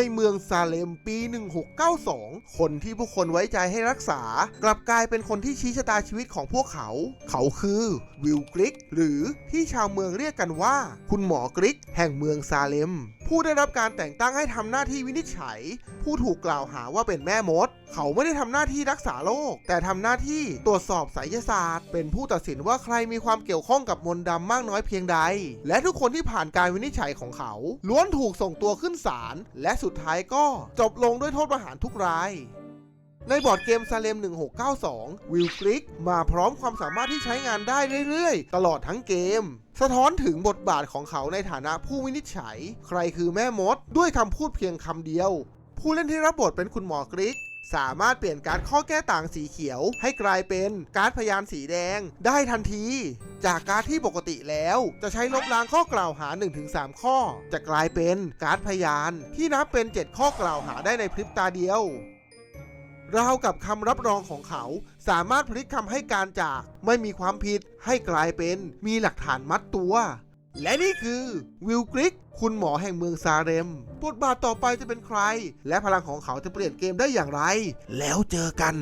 ในเมืองซาเลมปี 1692 คนที่ผู้คนไว้ใจให้รักษา กลับกลายเป็นคนที่ชี้ชะตาชีวิตของพวกเขา เขาคือวิลกริก หรือที่ชาวเมืองเรียกกันว่า คุณหมอกริก แห่งเมืองซาเลม ผู้ได้รับการแต่งตั้งให้ทำหน้าที่วินิจฉัย ผู้ถูกกล่าวหาว่าเป็นแม่มด เขาไม่ได้ทำหน้าที่รักษาโรคแต่ทำหน้าที่ตรวจสอบไสยศาสตร์ เป็นผู้ตัดสินว่าใครมีความเกี่ยวข้องกับมนต์ดำมากน้อยเพียงใด และทุกคนที่ผ่านการวินิจฉัยของเขา ล้วนถูกส่งตัวขึ้นศาลและสุดท้ายก็จบลงด้วยโทษประหารทุกราย ในบอร์ดเกมซาเลม 1692 วิลกริกมาพร้อมความสามารถที่ใช้งานได้เรื่อยๆ ตลอดทั้งเกม สะท้อนถึงบทบาทของเขาในฐานะผู้วินิจฉัย ใครคือแม่มด ด้วยคำพูดเพียงคำเดียว ผู้เล่นที่รับบทเป็นคุณหมอกริกสามารถเปลี่ยนการดข้อแก้ต่างสีเขียว ให้กลายเป็นการ์ดพยานสีแดงได้ทันที จากการ์ดที่ปกติแล้ว จะใช้ลบล้างข้อกล่าวหา 1-3 ข้อ จะกลายเป็นการ์ดพยานที่นับเป็น 7 ข้อกล่าวหาได้ในพริบตาเดียว ราวกับคำรับรองของเขา สามารถพลิกคำให้การจากไม่มีความผิดให้กลายเป็นมีหลักฐานมัดตัว และนี่คือวิลกริกคุณหมอแห่งเมืองซาเรม บทบาทต่อไปจะเป็นใคร และพลังของเขาจะเปลี่ยนเกมได้อย่างไร แล้วเจอกัน